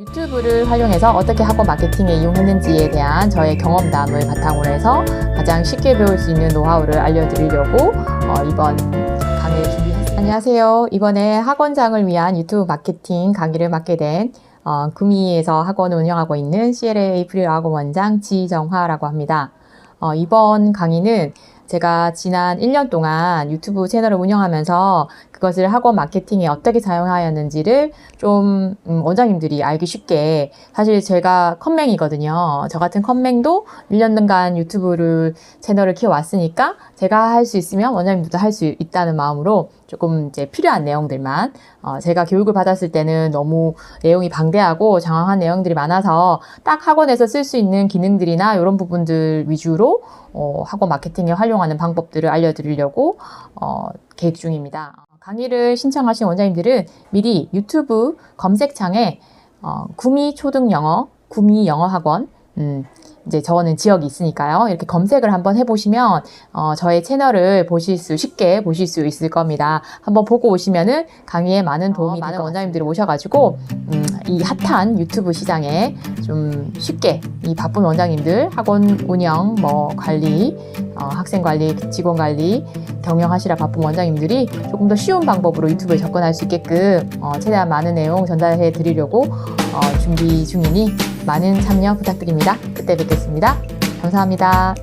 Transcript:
유튜브를 활용해서 어떻게 학원 마케팅에 이용했는지에 대한 저의 경험담을 바탕으로 해서 가장 쉽게 배울 수 있는 노하우를 알려드리려고 어, 이번 강의를 준비했습니다. 안녕하세요. 이번에 학원장을 위한 유튜브 마케팅 강의를 맡게 된 어, 구미에서 학원을 운영하고 있는 CLA 프리어 학원 원장 지정화라고 합니다. 어, 이번 강의는 제가 지난 1년 동안 유튜브 채널을 운영하면서 그것을 학원 마케팅에 어떻게 사용하였는지를 좀 음, 원장님들이 알기 쉽게 사실 제가 컴맹이거든요. 저 같은 컴맹도 1년간 유튜브를 채널을 키워왔으니까 제가 할 수 있으면 원장님들도 할 수 있다는 마음으로 조금 이제 필요한 내용들만 어, 제가 교육을 받았을 때는 너무 내용이 방대하고 장황한 내용들이 많아서 딱 학원에서 쓸 수 있는 기능들이나 이런 부분들 위주로 어, 학원 마케팅에 활용 하는 방법들을 알려드리려고 어, 계획 중입니다. 강의를 신청하신 원장님들은 미리 유튜브 검색창에 어, 구미 초등 영어, 구미 영어 학원, 음, 이제 저는 지역이 있으니까요. 이렇게 검색을 한번 해보시면 어, 저의 채널을 보실 수 쉽게 보실 수 있을 겁니다. 한번 보고 오시면은 강의에 많은 도움이 될 많은 원장님들이 오셔가지고 음, 이 핫한 유튜브 시장에 좀 쉽게 이 바쁜 원장님들 학원 운영, 뭐 관리, 어, 학생 관리, 직원 관리 경영하시라 바쁜 원장님들이 조금 더 쉬운 방법으로 유튜브에 접근할 수 있게끔 어, 최대한 많은 내용 전달해 드리려고 어, 준비 중이니 많은 참여 부탁드립니다. 그때 뵙겠습니다. 감사합니다.